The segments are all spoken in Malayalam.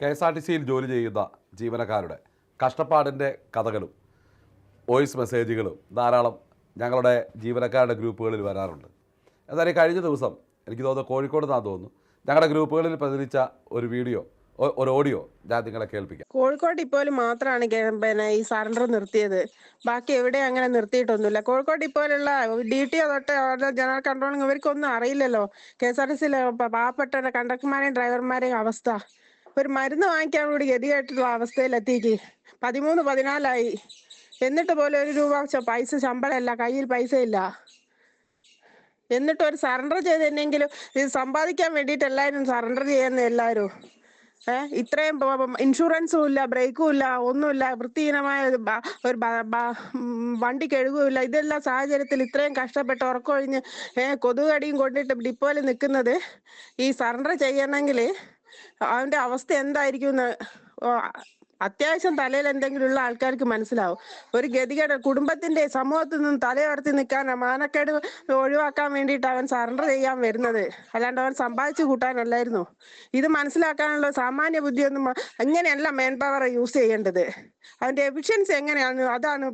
കെ എസ് ആർ ടി സിയിൽ ജോലി ചെയ്യുന്ന ജീവനക്കാരുടെ കഷ്ടപ്പാടിന്റെ കഥകളും വോയിസ് മെസ്സേജുകളും ധാരാളം ഞങ്ങളുടെ ജീവനക്കാരുടെ ഗ്രൂപ്പുകളിൽ വരാറുണ്ട്. എന്നാൽ കഴിഞ്ഞ ദിവസം എനിക്ക് തോന്നുന്നു കോഴിക്കോട് നിന്നാണ് തോന്നുന്നു ഞങ്ങളുടെ ഗ്രൂപ്പുകളിൽ പ്രചരിച്ച ഒരു വീഡിയോ ഒരു ഓഡിയോ ഞാൻ നിങ്ങളെ കേൾപ്പിക്കാം. കോഴിക്കോട് ഇപ്പോൾ മാത്രമാണ് പിന്നെ ഈ സറണ്ടർ നിർത്തിയത്. ബാക്കി എവിടെ അങ്ങനെ നിർത്തിയിട്ടൊന്നുമില്ല. കോഴിക്കോട് ഇപ്പോലുള്ള ഡി ടി തൊട്ട് ജനറൽ കൺട്രോളിങ് ഇവർക്കൊന്നും അറിയില്ലല്ലോ. കെ എസ് ആർ ടി സിയിലെ പാവപ്പെട്ട കണ്ടക്ടർമാരെയും ഡ്രൈവർമാരെയും അവസ്ഥ. ഒരു മരുന്ന് വാങ്ങിക്കാൻ കൂടി ഗതികേട്ടുള്ള അവസ്ഥയിലെത്തിക്ക്. പതിമൂന്ന് പതിനാലായി. എന്നിട്ട് പോലെ ഒരു രൂപ പൈസ ശമ്പളമല്ല കയ്യിൽ പൈസ ഇല്ല എന്നിട്ട് ഒരു സറണ്ടർ ചെയ്തിരുന്നെങ്കിലും ഇത് സമ്പാദിക്കാൻ വേണ്ടിയിട്ട് എല്ലാവരും സറണ്ടർ ചെയ്യുന്ന എല്ലാവരും. ഏഹ് ഇത്രയും ഇൻഷുറൻസും ഇല്ല ബ്രേക്കും ഇല്ല ഒന്നുമില്ല വൃത്തിഹീനമായ ഒരു വണ്ടി കഴുകുമില്ല ഇതെല്ലാം സാഹചര്യത്തിൽ ഇത്രയും കഷ്ടപ്പെട്ട് ഉറക്കൊഴിഞ്ഞ് ഏഹ് കൊതുകടിയും കൊണ്ടിട്ട് ഡിപ്പോയിൽ നിൽക്കുന്നത് ഈ സറണ്ടർ ചെയ്യണമെങ്കിൽ അവന്റെ അവസ്ഥ എന്തായിരിക്കും എന്ന് അത്യാവശ്യം തലയിൽ എന്തെങ്കിലും ഉള്ള ആൾക്കാർക്ക് മനസ്സിലാവും. ഒരു ഗതികേട് കുടുംബത്തിന്റെ സമൂഹത്തിൽ നിന്ന് തലയുയർത്തി നിൽക്കാൻ മാനക്കേട് ഒഴിവാക്കാൻ വേണ്ടിയിട്ട് അവൻ സറണ്ടർ ചെയ്യാൻ വരുന്നത്. അല്ലാണ്ട് അവൻ സമ്പാദിച്ചു കൂട്ടാനല്ലായിരുന്നു. ഇത് മനസ്സിലാക്കാനുള്ള സാമാന്യ ബുദ്ധിയൊന്നും അങ്ങനെയല്ല മാൻ പവർ യൂസ് ചെയ്യേണ്ടത്. അവന്റെ എഫിഷ്യൻസി എങ്ങനെയാണ് അതാണ്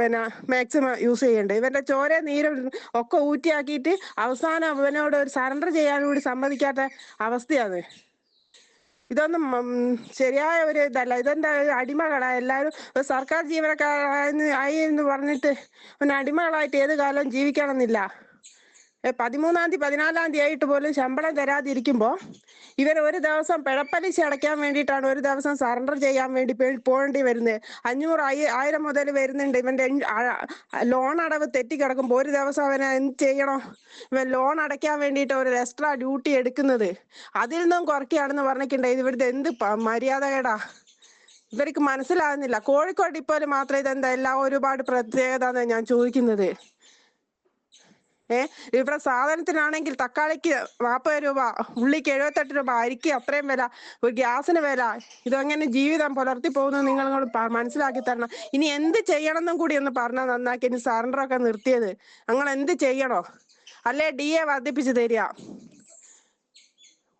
പിന്നെ മാക്സിമം യൂസ് ചെയ്യേണ്ടത്. ഇവന്റെ ചോര നീരും ഒക്കെ ഊറ്റിയാക്കിയിട്ട് അവസാനം അവനോട് ഒരു സറണ്ടർ ചെയ്യാൻ കൂടി സമ്മതിക്കാത്ത അവസ്ഥയാണ്. ഇതൊന്നും ശരിയായ ഒരു ഇതല്ല. ഇതെന്താ അടിമകള. എല്ലാവരും സർക്കാർ ജീവനക്കാരായെന്ന് ആയി എന്ന് പറഞ്ഞിട്ട് പിന്നെ അടിമകളായിട്ട് ഏത് കാലം ജീവിക്കണമെന്നില്ല. പതിമൂന്നാം തീയതി പതിനാലാം തീയതി ആയിട്ട് പോലും ശമ്പളം തരാതിരിക്കുമ്പോൾ ഇവർ ഒരു ദിവസം പിഴപ്പലിശ അടയ്ക്കാൻ വേണ്ടിയിട്ടാണ് ഒരു ദിവസം സറണ്ടർ ചെയ്യാൻ വേണ്ടി പോകേണ്ടി വരുന്നത്. അഞ്ഞൂറ് ആയി- ആയിരം മുതൽ വരുന്നുണ്ട്. ഇവന്റെ ലോൺ അടവ് തെറ്റി തെറ്റിക്കിടക്കുമ്പോൾ ഒരു ദിവസം അവനെ എന്ത് ചെയ്യണം? ഇവൻ ലോൺ അടയ്ക്കാൻ വേണ്ടിയിട്ട് ഒരു എക്സ്ട്രാ ഡ്യൂട്ടി എടുക്കുന്നത്. അതിൽ നിന്നും കുറയ്ക്കുകയാണെന്ന് പറഞ്ഞിട്ടുണ്ടെങ്കിൽ ഇവിടുത്തെ എന്ത് മര്യാദ മര്യാദകേടാ? ഇവർക്ക് മനസ്സിലാകുന്നില്ല. കോഴിക്കോട് ഇപ്പോൾ മാത്രമേ ഇതെന്താ എല്ലാം ഒരുപാട് പ്രത്യേകത ഞാൻ ചോദിക്കുന്നത്. ഏ? ഇവിടെ സാധനത്തിനാണെങ്കിൽ തക്കാളിക്ക് നാൽപ്പത് രൂപ ഉള്ളിക്ക് എഴുപത്തെട്ട് രൂപ അരിക്ക് അത്രയും വില ഒരു ഗ്യാസിന് വില. ഇതങ്ങനെ ജീവിതം പുലർത്തി പോകുന്നത് പ- മനസ്സിലാക്കി തരണം. ഇനി എന്ത് ചെയ്യണം എന്നും കൂടി ഒന്ന് പറഞ്ഞാൽ നന്നാക്കി. ഇനി സറണ്ടർ ഒക്കെ നിർത്തിയത്. നിങ്ങൾ എന്ത് ചെയ്യണോ? അല്ലേ? ഡി എ വർദ്ധിപ്പിച്ച് തരിക.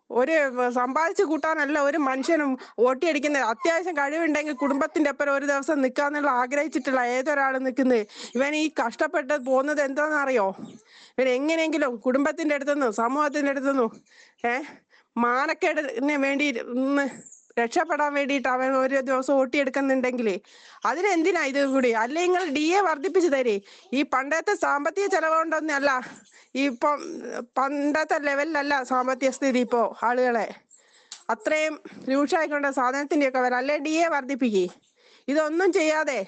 ഒരു സമ്പാദിച്ചു കൂട്ടാനല്ല ഒരു മനുഷ്യനും ഓട്ടിയടിക്കുന്നത് അത്യാവശ്യം കഴിവുണ്ടെങ്കിൽ കുടുംബത്തിന്റെ ഒപ്പം ഒരു ദിവസം നിൽക്കാന്നുള്ള ആഗ്രഹിച്ചിട്ടുള്ള ഏതൊരാൾ നിൽക്കുന്നത്? ഇവൻ ഈ കഷ്ടപ്പെട്ട് പോകുന്നത് എന്താണെന്നറിയോ? ഇവൻ എങ്ങനെയെങ്കിലും കുടുംബത്തിന്റെ അടുത്തുനിന്നും സമൂഹത്തിന്റെ അടുത്തുനിന്നും ഏഹ് മാനക്കേടിന് വേണ്ടി രക്ഷപ്പെടാൻ വേണ്ടിയിട്ട് അവൻ ഒരു ദിവസം ഓട്ടിയെടുക്കുന്നുണ്ടെങ്കിലേ അതിനെന്തിനാ ഇത് കൂടി? അല്ലെ നിങ്ങൾ ഡി എ വർദ്ധിപ്പിച്ചു തരേ? ഈ പണ്ടത്തെ സാമ്പത്തിക ചെലവുകൊണ്ടൊന്നല്ല ഇപ്പം പണ്ടത്തെ ലെവലിലല്ല സാമ്പത്തിക സ്ഥിതി ഇപ്പോ ആളുകളെ. അത്രയും രൂക്ഷമായിക്കൊണ്ട് സാധനത്തിന്റെയൊക്കെ വില അല്ലെ ഡി എ വർദ്ധിപ്പിക്കേ? ഇതൊന്നും ചെയ്യാതെ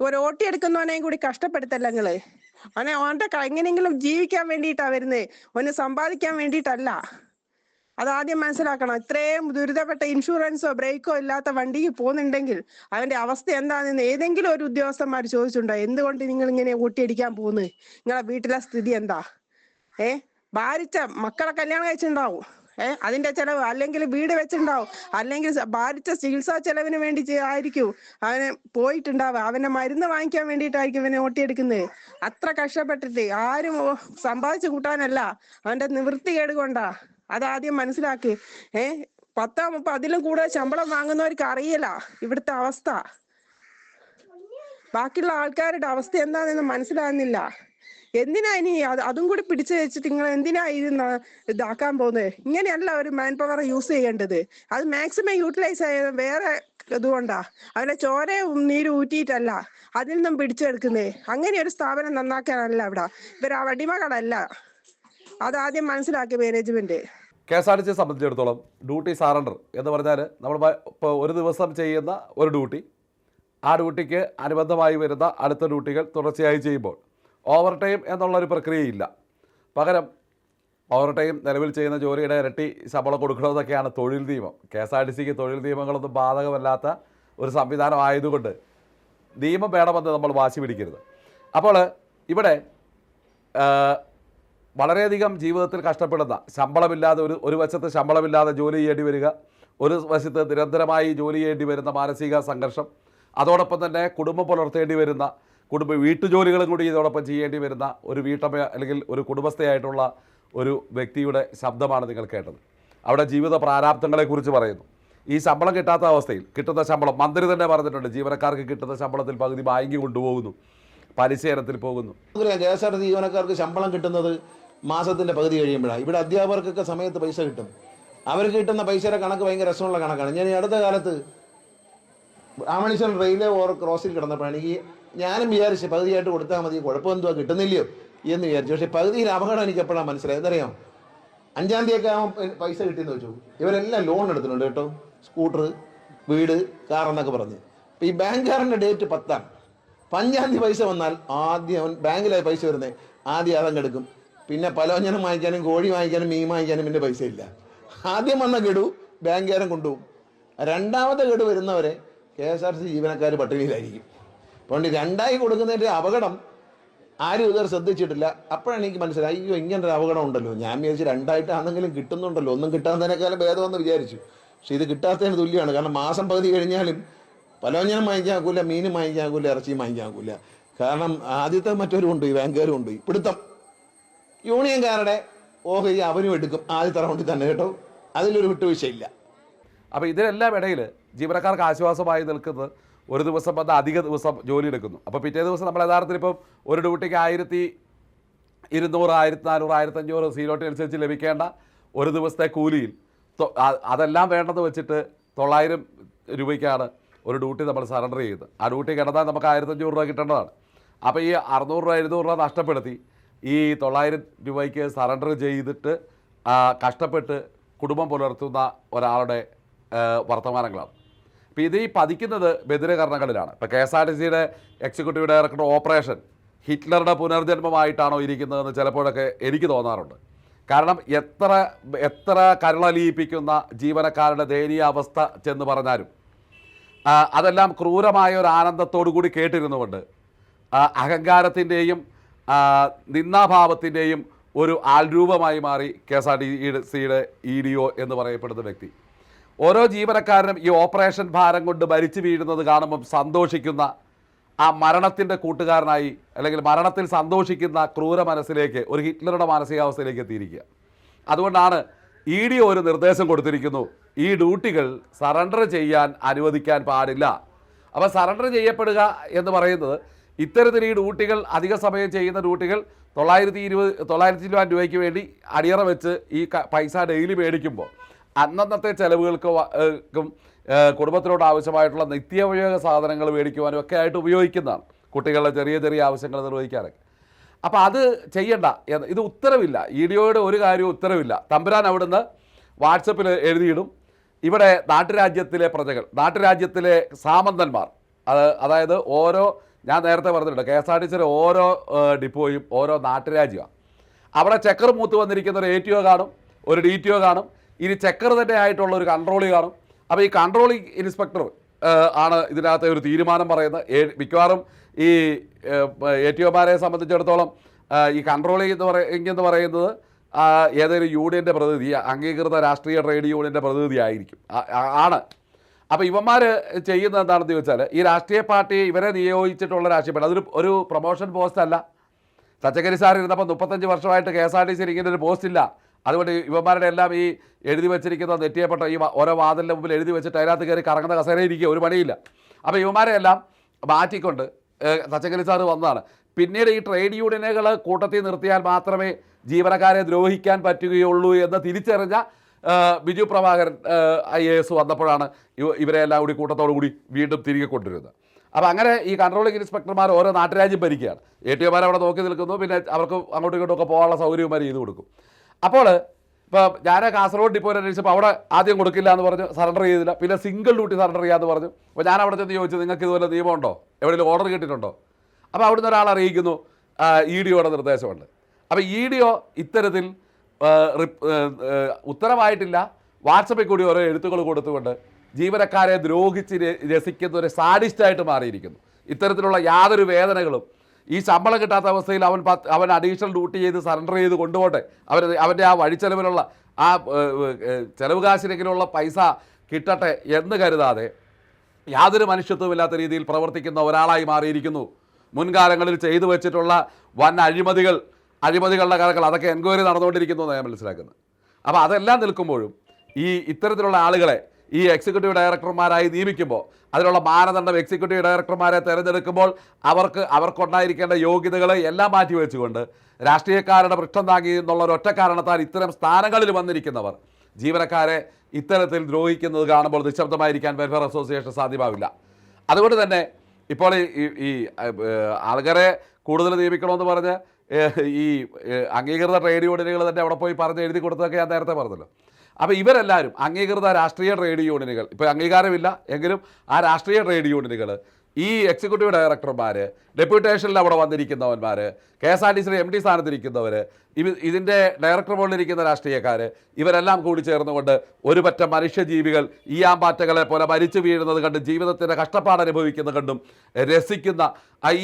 ഒരു ഓട്ടി എടുക്കുന്നവനെയും കൂടി കഷ്ടപ്പെടുത്തല്ല നിങ്ങൾ. അവനെ അവന്റെ എങ്ങനെയെങ്കിലും ജീവിക്കാൻ വേണ്ടിയിട്ടാ വരുന്നേ. ഒന്ന് സമ്പാദിക്കാൻ വേണ്ടിയിട്ടല്ല. അതാദ്യം മനസ്സിലാക്കണം ഇത്രയും ദുരിതപ്പെട്ട ഇൻഷുറൻസോ ബ്രേക്കോ ഇല്ലാത്ത വണ്ടിക്ക് പോകുന്നുണ്ടെങ്കിൽ അവന്റെ അവസ്ഥ എന്താണെന്ന് ഏതെങ്കിലും ഒരു ഉദ്യോഗസ്ഥന്മാർ ചോദിച്ചിട്ടുണ്ടോ? എന്തുകൊണ്ട് നിങ്ങൾ ഇങ്ങനെ ഊട്ടിയടിക്കാൻ പോകുന്നത് നിങ്ങളെ വീട്ടിലെ സ്ഥിതി എന്താ? ഏ? ഭാരിച്ച മക്കളെ കല്യാണം കഴിച്ചിട്ടുണ്ടാവും. ഏ? അതിന്റെ ചെലവ് അല്ലെങ്കിൽ വീട് വെച്ചിട്ടുണ്ടാവും. അല്ലെങ്കിൽ ഭാരിച്ച ചികിത്സാ ചെലവിന് വേണ്ടി ആയിരിക്കും. അവന് പോയിട്ടുണ്ടാവുക. അവന്റെ മരുന്ന് വാങ്ങിക്കാൻ വേണ്ടിയിട്ടായിരിക്കും ഇവനെ ഓട്ടിയെടുക്കുന്നത് അത്ര കഷ്ടപ്പെട്ടിട്ട് ആരും സമ്പാദിച്ചു കൂട്ടാനല്ല. അവന്റെ നിവൃത്തി കൊണ്ടാ. അതാദ്യം മനസ്സിലാക്ക്. ഏ പത്താ മുപ്പ അതിലും കൂടുതൽ ശമ്പളം വാങ്ങുന്നവർക്ക് അറിയില്ല ഇവിടുത്തെ അവസ്ഥ. ബാക്കിയുള്ള ആൾക്കാരുടെ അവസ്ഥ എന്താണെന്ന് മനസ്സിലാകുന്നില്ല. എന്തിനാ ഇനി അത് കൂടി പിടിച്ചു വെച്ചിട്ട് നിങ്ങൾ എന്തിനാ ഇത് ഇതാക്കാൻ പോകുന്നത്? ഇങ്ങനെയല്ല ഒരു മാൻ പവർ യൂസ് ചെയ്യേണ്ടത്. അത് മാക്സിമം യൂട്ടിലൈസ് ചെയ്ത് വേറെ ഇതുകൊണ്ടാ. അവരുടെ ചോരയും നീര് ഊറ്റിയിട്ടല്ല അതിൽ നിന്നും പിടിച്ചെടുക്കുന്നേ. അങ്ങനെ ഒരു സ്ഥാപനം നന്നാക്കാനല്ല ഇവിടെ. ഇവർ അടിമകളല്ല അതാദ്യം മനസ്സിലാക്കി management K S R T സിയെ സംബന്ധിച്ചിടത്തോളം ഡ്യൂട്ടി സറണ്ടർ എന്ന് പറഞ്ഞാൽ നമ്മൾ ഇപ്പോൾ ഒരു ദിവസം ചെയ്യുന്ന ഒരു ഡ്യൂട്ടി ആ ഡ്യൂട്ടിക്ക് അനുബന്ധമായി വരുന്ന അടുത്ത ഡ്യൂട്ടികൾ തുടർച്ചയായി ചെയ്യുമ്പോൾ ഓവർ ടൈം എന്നുള്ളൊരു പ്രക്രിയയില്ല. പകരം ഓവർ ടൈം നിലവിൽ ചെയ്യുന്ന ജോലിയുടെ ഇരട്ടി ശമ്പളം കൊടുക്കണമെന്നൊക്കെയാണ് തൊഴിൽ നിയമം. കെ എസ് ആർ ടി സിക്ക് തൊഴിൽ നിയമങ്ങളൊന്നും ബാധകമല്ലാത്ത ഒരു സംവിധാനം ആയതുകൊണ്ട് നിയമം വേണമെന്ന് നമ്മൾ വാശി പിടിക്കരുത്. അപ്പോൾ ഇവിടെ വളരെയധികം ജീവിതത്തിൽ കഷ്ടപ്പെടുന്ന ശമ്പളമില്ലാതെ ഒരു ഒരു വശത്ത് ശമ്പളമില്ലാതെ ജോലി ചെയ്യേണ്ടി വരിക ഒരു വശത്ത് നിരന്തരമായി ജോലി ചെയ്യേണ്ടി വരുന്ന മാനസിക സംഘർഷം അതോടൊപ്പം തന്നെ കുടുംബം പുലർത്തേണ്ടി വരുന്ന കുടുംബ വീട്ടുജോലികളും കൂടി ഇതോടൊപ്പം ചെയ്യേണ്ടി വരുന്ന ഒരു വീട്ടമ്മ അല്ലെങ്കിൽ ഒരു കുടുംബസ്ഥയായിട്ടുള്ള ഒരു വ്യക്തിയുടെ ശബ്ദമാണ് നിങ്ങൾ കേട്ടത്. അവിടെ ജീവിത പ്രാരാബ്ദങ്ങളെക്കുറിച്ച് പറയുന്നു. ഈ ശമ്പളം കിട്ടാത്ത അവസ്ഥയിൽ കിട്ടുന്ന ശമ്പളം മന്ത്രി തന്നെ പറഞ്ഞിട്ടുണ്ട് ജീവനക്കാർക്ക് കിട്ടുന്ന ശമ്പളത്തിൽ പകുതി ബാങ്കി കൊണ്ടുപോകുന്നു പലിശ ഇനത്തിൽ പോകുന്നു. കെ എസ് ആർ ജീവനക്കാർക്ക് ശമ്പളം കിട്ടുന്നത് മാസത്തിന്റെ പകുതി കഴിയുമ്പോഴാണ് ഇവിടെ അധ്യാപകർക്കൊക്കെ സമയത്ത് പൈസ കിട്ടും. അവർക്ക് കിട്ടുന്ന പൈസയുടെ കണക്ക് ഭയങ്കര രസമുള്ള കണക്കാണ്. ഞാൻ ഈ അടുത്ത കാലത്ത് ആമണിശ്വരം റെയിൽവേ ഓർ ക്രോസിൽ കിടന്നപ്പോഴാണ് ഈ ഞാനും വിചാരിച്ച് പകുതിയായിട്ട് കൊടുത്താൽ മതി കുഴപ്പം എന്തുവാ കിട്ടുന്നില്ലയോ എന്ന് വിചാരിച്ചു. പക്ഷേ പകുതിയിൽ അപകടം എനിക്ക് എപ്പോഴാണ് മനസ്സിലായത്? എന്തറിയാം? അഞ്ചാം തീയതി ആകുമ്പോൾ പൈസ കിട്ടിയെന്ന് വെച്ചു. ഇവരെല്ലാം ലോൺ എടുത്തിട്ടുണ്ട് കേട്ടോ. സ്കൂട്ടർ വീട് കാർ എന്നൊക്കെ പറഞ്ഞ്. അപ്പോൾ ഈ ബാങ്കുകാരന്റെ ഡേറ്റ് പത്താണ്. അഞ്ചാം തീയതി പൈസ വന്നാൽ ആദ്യം അവൻ ബാങ്കിലായി പൈസ വരുന്നത് ആദ്യം അതങ്ങ് എടുക്കും. പിന്നെ പലവഞ്ഞനം വാങ്ങിക്കാനും കോഴി വാങ്ങിക്കാനും മീൻ വാങ്ങിക്കാനും പിന്നെ പൈസ ഇല്ല ആദ്യം വന്ന ഗഡു ബാങ്കുകാരൻ കൊണ്ടുപോകും. രണ്ടാമത്തെ ഗഡു വരുന്നവരെ കെ എസ് ആർ സി ജീവനക്കാർ പട്ടിണിയിലായിരിക്കും അതുകൊണ്ട് രണ്ടായി കൊടുക്കുന്നതിന്റെ അപകടം ആരും ഇതുവരെ ശ്രദ്ധിച്ചിട്ടില്ല. അപ്പോഴാണ് എനിക്ക് മനസ്സിലായി അയ്യോ ഇങ്ങനെ ഒരു അപകടം ഉണ്ടല്ലോ. ഞാൻ വിചാരിച്ച് രണ്ടായിട്ടാണെങ്കിലും കിട്ടുന്നുണ്ടല്ലോ. ഒന്നും കിട്ടാത്തതിനേക്കാളും ഭേദമെന്ന് വിചാരിച്ചു. പക്ഷെ ഇത് കിട്ടാത്തതിന് തുല്യമാണ്. കാരണം മാസം പകുതി കഴിഞ്ഞാലും പലവഞ്ഞനം വാങ്ങിക്കാൻ ആക്കൂല മീനും വാങ്ങിക്കാൻ ആക്കൂല ഇറച്ചിയും വാങ്ങിക്കാൻ ആക്കൂല. കാരണം ആദ്യത്തെ മറ്റൊരു ഈ ബാങ്കുകാരും ഉണ്ട്. പിടുത്തം യൂണിയൻകാരുടെ ഓഹരി അവരും എടുക്കും ആദ്യത്തെ റൗണ്ടിൽ തന്നെ കേട്ടോ. അതിലൊരു വിട്ടുവീഴ്ചയില്ല അപ്പോൾ ഇതിനെല്ലാം ഇടയിൽ ജീവനക്കാർക്ക് ആശ്വാസമായി നിൽക്കുന്നത് ഒരു ദിവസം വന്ന് അധിക ദിവസം ജോലി എടുക്കുന്നു. അപ്പോൾ പിറ്റേ ദിവസം നമ്മൾ യഥാർത്ഥത്തിൽ ഇപ്പം ഒരു ഡ്യൂട്ടിക്ക് ആയിരത്തി ഇരുന്നൂറ് ആയിരത്തി നാനൂറ് ആയിരത്തഞ്ഞൂറ് സീലോട്ടി അനുസരിച്ച് ലഭിക്കേണ്ട ഒരു ദിവസത്തെ കൂലിയിൽ അതെല്ലാം വേണ്ടെന്ന് വെച്ചിട്ട് തൊള്ളായിരം രൂപയ്ക്കാണ് ഒരു ഡ്യൂട്ടി നമ്മൾ സറണ്ടർ ചെയ്യുന്നത്. ആ ഡ്യൂട്ടി കിടന്നാൽ നമുക്ക് ആയിരത്തഞ്ഞൂറ് രൂപ കിട്ടേണ്ടതാണ്. അപ്പോൾ ഈ അറുന്നൂറ് രൂപ എഴുന്നൂറ് രൂപ നഷ്ടപ്പെടുത്തി ഈ തൊള്ളായിരം രൂപയ്ക്ക് സറണ്ടർ ചെയ്തിട്ട് കഷ്ടപ്പെട്ട് കുടുംബം പുലർത്തുന്ന ഒരാളുടെ വർത്തമാനങ്ങളാണ്. അപ്പോൾ ഇത് ഈ പതിക്കുന്നത് ബദിരകരണങ്ങളിലാണ് ഇപ്പോൾ കെ എസ് ആർ ടി സിയുടെ എക്സിക്യൂട്ടീവ് ഡയറക്ടർ ഓപ്പറേഷൻ ഹിറ്റ്ലറുടെ പുനർജന്മമായിട്ടാണോ ഇരിക്കുന്നതെന്ന് ചിലപ്പോഴൊക്കെ എനിക്ക് തോന്നാറുണ്ട്. കാരണം എത്ര എത്ര കരളലിയിപ്പിക്കുന്ന ജീവനക്കാരുടെ ദയനീയാവസ്ഥ ചെന്ന് പറഞ്ഞാലും അതെല്ലാം ക്രൂരമായ ഒരു ആനന്ദത്തോടു കൂടി കേട്ടിരുന്നുകൊണ്ട് അഹങ്കാരത്തിന്റെയും ആ, നിന്നാഭാവത്തിന്റെയും ഒരു ആൾരൂപമായി മാറി കെ എസ് ആർ ടി സിയുടെ ഇ ഡി ഒ എന്ന് പറയപ്പെടുന്ന വ്യക്തി. ഓരോ ജീവനക്കാരനും ഈ ഓപ്പറേഷൻ ഭാരം കൊണ്ട് മരിച്ചു വീഴുന്നത് കാണുമ്പം സന്തോഷിക്കുന്ന ആ മരണത്തിന്റെ കൂട്ടുകാരനായി അല്ലെങ്കിൽ മരണത്തിൽ സന്തോഷിക്കുന്ന ക്രൂര മനസ്സിലേക്ക് ഒരു ഹിറ്റ്ലറുടെ മാനസികാവസ്ഥയിലേക്ക് എത്തിയിരിക്കുക. അതുകൊണ്ടാണ് ഇ ഡി ഒരു നിർദ്ദേശം കൊടുത്തിരിക്കുന്നു ഈ ഡ്യൂട്ടികൾ സറണ്ടർ ചെയ്യാൻ അനുവദിക്കാൻ പാടില്ല. അപ്പോൾ സറണ്ടർ ചെയ്യപ്പെടുക എന്ന് പറയുന്നത് ഇത്തരത്തിൽ ഈ ഡ്യൂട്ടികൾ അധിക സമയം ചെയ്യുന്ന ഡ്യൂട്ടികൾ തൊള്ളായിരത്തി ഇരുപത് തൊള്ളായിരത്തി ഇരുപത് രൂപയ്ക്ക് വേണ്ടി അടിയറ വെച്ച് ഈ പൈസ ഡെയിലി മേടിക്കുമ്പോൾ അന്നന്നത്തെ ചിലവുകൾക്കും കുടുംബത്തിനോട് ആവശ്യമായിട്ടുള്ള നിത്യോപയോഗ സാധനങ്ങൾ മേടിക്കുവാനും ഒക്കെ ആയിട്ട് ഉപയോഗിക്കുന്നതാണ് കുട്ടികളുടെ ചെറിയ ചെറിയ ആവശ്യങ്ങൾ നിർവഹിക്കാനൊക്കെ. അപ്പോൾ അത് ചെയ്യണ്ട എന്ന് ഇത് ഉത്തരവില്ല. ഇ ഡിയോയുടെ ഒരു കാര്യവും ഉത്തരവില്ല. തമ്പുരാൻ അവിടുന്ന് വാട്സപ്പിൽ എഴുതിയിടും. ഇവിടെ നാട്ടുരാജ്യത്തിലെ പ്രജകൾ നാട്ടുരാജ്യത്തിലെ സാമന്തന്മാർ അതായത് ഓരോ ഞാൻ നേരത്തെ പറഞ്ഞിട്ടുണ്ട് കെ എസ് ആർ ടി സിയുടെ ഓരോ ഡിപ്പോയും ഓരോ നാട്ടുരാജ്യമാണ്. അവിടെ ചെക്കർ മൂത്ത് വന്നിരിക്കുന്ന ഒരു എ ടി ഒ കാണും ഒരു ഡി ടി ഒ കാണും ഇനി ചെക്കർ തന്നെ ആയിട്ടുള്ള ഒരു കൺട്രോളി കാണും. അപ്പോൾ ഈ കൺട്രോളിംഗ് ഇൻസ്പെക്ടർ ആണ് ഇതിനകത്തെ ഒരു തീരുമാനം പറയുന്നത്. മിക്കവാറും ഈ എ ടി ഒമാരെ സംബന്ധിച്ചിടത്തോളം ഈ കൺട്രോളിംഗ് എന്ന് പറയുക എന്ന് പറയുന്നത് ഏതൊരു യൂണിയന്റെ പ്രതിനിധി അംഗീകൃത രാഷ്ട്രീയ ട്രേഡ് യൂണിയന്റെ പ്രതിനിധി ആയിരിക്കും. ആണ്. അപ്പോൾ ഇവന്മാർ ചെയ്യുന്നത് എന്താണെന്ന് ചോദിച്ചാൽ ഈ രാഷ്ട്രീയ പാർട്ടി ഇവരെ നിയോഗിച്ചിട്ടുള്ള രാഷ്ട്രീയ പാർട്ടി. അതൊരു ഒരു പ്രൊമോഷൻ പോസ്റ്റ് അല്ല. തച്ചക്കരി സാർ ഇരുന്നപ്പോൾ മുപ്പത്തഞ്ച് വർഷമായിട്ട് കെ എസ് ആർ ടി സിയിൽ ഇങ്ങനെ ഒരു പോസ്റ്റ് ഇല്ല. അതുകൊണ്ട് ഇവന്മാരുടെ എല്ലാം ഈ എഴുതി വെച്ചിരിക്കുന്ന നെറ്റിയപ്പെട്ട ഈ ഓരോ വാതിലിന്റെ മുമ്പിൽ എഴുതി വെച്ചിട്ട് അതിനകത്ത് കയറി കറങ്ങുന്ന കസേര ഇരിക്കുക ഒരു പണിയില്ല. അപ്പോൾ ഇവന്മാരെ എല്ലാം മാറ്റിക്കൊണ്ട് തച്ചക്കരി സാറ് വന്നതാണ്. പിന്നീട് ഈ ട്രേഡ് യൂണിയനുകൾ കൂട്ടത്തിൽ നിർത്തിയാൽ മാത്രമേ ജീവനക്കാരെ ദ്രോഹിക്കാൻ പറ്റുകയുള്ളൂ എന്ന് തിരിച്ചറിഞ്ഞ Biju Prabhakaran I A S വന്നപ്പോഴാണ് ഇവ ഇവരെ എല്ലാം കൂടി കൂട്ടത്തോടു കൂടി വീണ്ടും തിരികെ കൊണ്ടുവരുന്നത്. അപ്പോൾ അങ്ങനെ ഈ കൺട്രോളിംഗ് ഇൻസ്പെക്ടർമാർ ഓരോ നാട്ടുരാജ്യം ഭരിക്കുകയാണ്. എ ടി എമാർ അവിടെ നോക്കി നിൽക്കുന്നു പിന്നെ അവർക്ക് അങ്ങോട്ടും ഇങ്ങോട്ടും പോകാനുള്ള സൗകര്യമാർ ചെയ്തു കൊടുക്കും. അപ്പോൾ ഇപ്പോൾ ഞാൻ കാസർഗോഡ് ഡിപ്പോയിൽ അന്വേഷിച്ചപ്പോൾ അവിടെ ആദ്യം കൊടുക്കില്ല എന്ന് പറഞ്ഞു സറണ്ടർ ചെയ്തില്ല. പിന്നെ സിംഗിൾ ഡ്യൂട്ടി സറണ്ടർ ചെയ്യാമെന്ന് പറഞ്ഞു. അപ്പോൾ ഞാൻ അവിടെ ചെന്ന് ചോദിച്ചു നിങ്ങൾക്ക് ഇതുപോലെ നിയമമുണ്ടോ? എവിടെയെങ്കിലും ഓർഡർ കിട്ടിയിട്ടുണ്ടോ? അപ്പോൾ അവിടുന്ന് ഒരാൾ അറിയിക്കുന്നു ഇ ഡിയോടെ നിർദ്ദേശമുണ്ട്. അപ്പോൾ ഇ ഡി ഒ ഇത്തരത്തിൽ ഉത്തരവായിട്ടില്ല. വാട്സപ്പിൽ കൂടി ഓരോ എഴുത്തുകൾ കൊടുത്തുകൊണ്ട് ജീവനക്കാരെ ദ്രോഹിച്ച് രസിക്കുന്ന ഒരു സാഡിസ്റ്റായിട്ട് മാറിയിരിക്കുന്നു. ഇത്തരത്തിലുള്ള യാതൊരു വേദനകളും ഈ ശമ്പളം കിട്ടാത്ത അവസ്ഥയിൽ അവൻ പത്ത് അവൻ അഡീഷണൽ ഡ്യൂട്ടി ചെയ്ത് സറണ്ടർ ചെയ്ത് കൊണ്ടുപോട്ടെ. അവർ അവന്റെ ആ വഴിച്ചെലവിലുള്ള ആ ചെലവ് കാശിനെങ്കിലുള്ള പൈസ കിട്ടട്ടെ എന്ന് കരുതാതെ യാതൊരു മനുഷ്യത്വമില്ലാത്ത രീതിയിൽ പ്രവർത്തിക്കുന്ന ഒരാളായി മാറിയിരിക്കുന്നു. മുൻകാലങ്ങളിൽ ചെയ്തു വെച്ചിട്ടുള്ള വൻ അഴിമതികൾ അഴിമതികളുടെ കാര്യങ്ങൾ അതൊക്കെ എൻക്വയറി നടന്നുകൊണ്ടിരിക്കുന്നു എന്ന് ഞാൻ മനസ്സിലാക്കുന്നത്. അപ്പോൾ അതെല്ലാം നിൽക്കുമ്പോഴും ഈ ഇത്തരത്തിലുള്ള ആളുകളെ ഈ എക്സിക്യൂട്ടീവ് ഡയറക്ടർമാരായി നിയമിക്കുമ്പോൾ അതിനുള്ള മാനദണ്ഡം എക്സിക്യൂട്ടീവ് ഡയറക്ടർമാരെ തിരഞ്ഞെടുക്കുമ്പോൾ അവർക്ക് അവർക്കുണ്ടായിരിക്കേണ്ട യോഗ്യതകൾ എല്ലാം മാറ്റിവെച്ചുകൊണ്ട് രാഷ്ട്രീയക്കാരുടെ പൃഷ്ഠം താങ്ങി എന്നുള്ള ഒറ്റ കാരണത്താൽ ഇത്തരം സ്ഥാനങ്ങളിൽ വന്നിരിക്കുന്നവർ ജീവനക്കാരെ ഇത്തരത്തിൽ ദ്രോഹിക്കുന്നത് കാണുമ്പോൾ നിശബ്ദമായിരിക്കാൻ വെൽഫെയർ അസോസിയേഷൻ സാധ്യമാവില്ല. അതുകൊണ്ട് തന്നെ ഇപ്പോൾ ഈ- ആൾക്കാരെ കൂടുതൽ നിയമിക്കണമെന്ന് പറഞ്ഞ് ഈ അംഗീകൃത ട്രേഡ് യൂണിയനുകൾ തന്നെ അവിടെ പോയി പറഞ്ഞ് എഴുതി കൊടുത്തതൊക്കെ ഞാൻ നേരത്തെ പറഞ്ഞല്ലോ. അപ്പോൾ ഇവരെല്ലാവരും അംഗീകൃത രാഷ്ട്രീയ ട്രേഡ് യൂണിയനുകൾ ഇപ്പോൾ അംഗീകാരമില്ല എങ്കിലും ആ രാഷ്ട്രീയ ട്രേഡ് യൂണിയനുകൾ ഈ എക്സിക്യൂട്ടീവ് ഡയറക്ടർമാർ ഡെപ്യൂട്ടേഷനിൽ അവിടെ വന്നിരിക്കുന്നവന്മാർ കെ എസ് ആർ ടി സിയുടെ എം ഡി സ്ഥാനത്തിരിക്കുന്നവർ ഇവ ഇതിന്റെ ഡയറക്ടർ ബോർഡിലിരിക്കുന്ന രാഷ്ട്രീയക്കാർ ഇവരെല്ലാം കൂടി ചേർന്നുകൊണ്ട് ഒരു പറ്റം മനുഷ്യജീവികൾ ഈ ആമ്പാറ്റകളെ പോലെ മരിച്ചു വീഴുന്നത് കണ്ടും ജീവിതത്തിന്റെ കഷ്ടപ്പാട് അനുഭവിക്കുന്നത് കണ്ടും രസിക്കുന്ന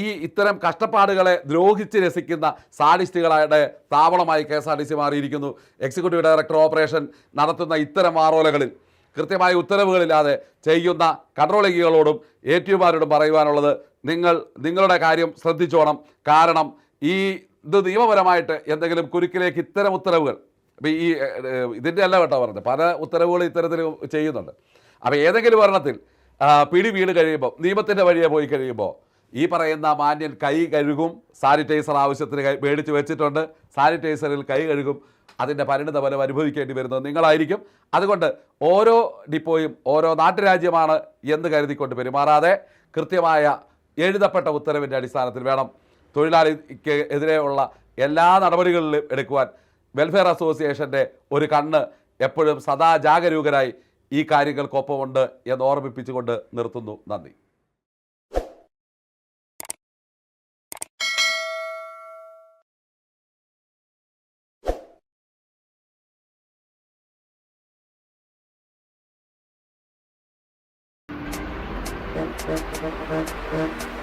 ഈ ഇത്തരം കഷ്ടപ്പാടുകളെ ദ്രോഹിച്ച് രസിക്കുന്ന സാഡിസ്റ്റുകളുടെ താവളമായി K S R T C മാറിയിരിക്കുന്നു. എക്സിക്യൂട്ടീവ് ഡയറക്ടർ ഓപ്പറേഷൻ നടത്തുന്ന ഇത്തരം ആറോലകളിൽ കൃത്യമായ ഉത്തരവുകളില്ലാതെ ചെയ്യുന്ന കൺട്രോളിങ്ങുകളോടും എ ടിയുമാരോടും പറയുവാനുള്ളത് നിങ്ങൾ നിങ്ങളുടെ കാര്യം ശ്രദ്ധിച്ചോണം. കാരണം ഈ ഇത് നിയമപരമായിട്ട് എന്തെങ്കിലും കുരുക്കിലേക്ക് ഇത്തരം ഉത്തരവുകൾ അപ്പോൾ ഈ ഇതിന്റെ അല്ല കേട്ടോ പറഞ്ഞത്. പല ഉത്തരവുകൾ ഇത്തരത്തിൽ ചെയ്യുന്നുണ്ട്. അപ്പോൾ ഏതെങ്കിലും ഒരെണ്ണത്തിൽ പിടി വീണ് കഴിയുമ്പോൾ നിയമത്തിന്റെ വഴിയെ പോയി കഴിയുമ്പോൾ ഈ പറയുന്ന മാന്യൻ കൈ കഴുകും സാനിറ്റൈസർ ആവശ്യത്തിന് മേടിച്ച് വെച്ചിട്ടുണ്ട് സാനിറ്റൈസറിൽ കൈ കഴുകും അതിന്റെ പരിണിത ഫലം അനുഭവിക്കേണ്ടി വരുന്നത് നിങ്ങളായിരിക്കും. അതുകൊണ്ട് ഓരോ ഡിപ്പോയും ഓരോ നാട്ടുരാജ്യമാണ് എന്ന് കരുതിക്കൊണ്ട് പെരുമാറാതെ കൃത്യമായ എഴുതപ്പെട്ട ഉത്തരവിന്റെ അടിസ്ഥാനത്തിൽ വേണം തൊഴിലാളിക്ക് എതിരെയുള്ള എല്ലാ നടപടികളിലും എടുക്കുവാൻ വെൽഫെയർ അസോസിയേഷന്റെ ഒരു കണ്ണ് എപ്പോഴും സദാ ജാഗരൂകരായി ഈ കാര്യങ്ങൾക്കൊപ്പമുണ്ട് എന്ന് ഓർമ്മിപ്പിച്ചുകൊണ്ട് നിർത്തുന്നു. നന്ദി. Thank you.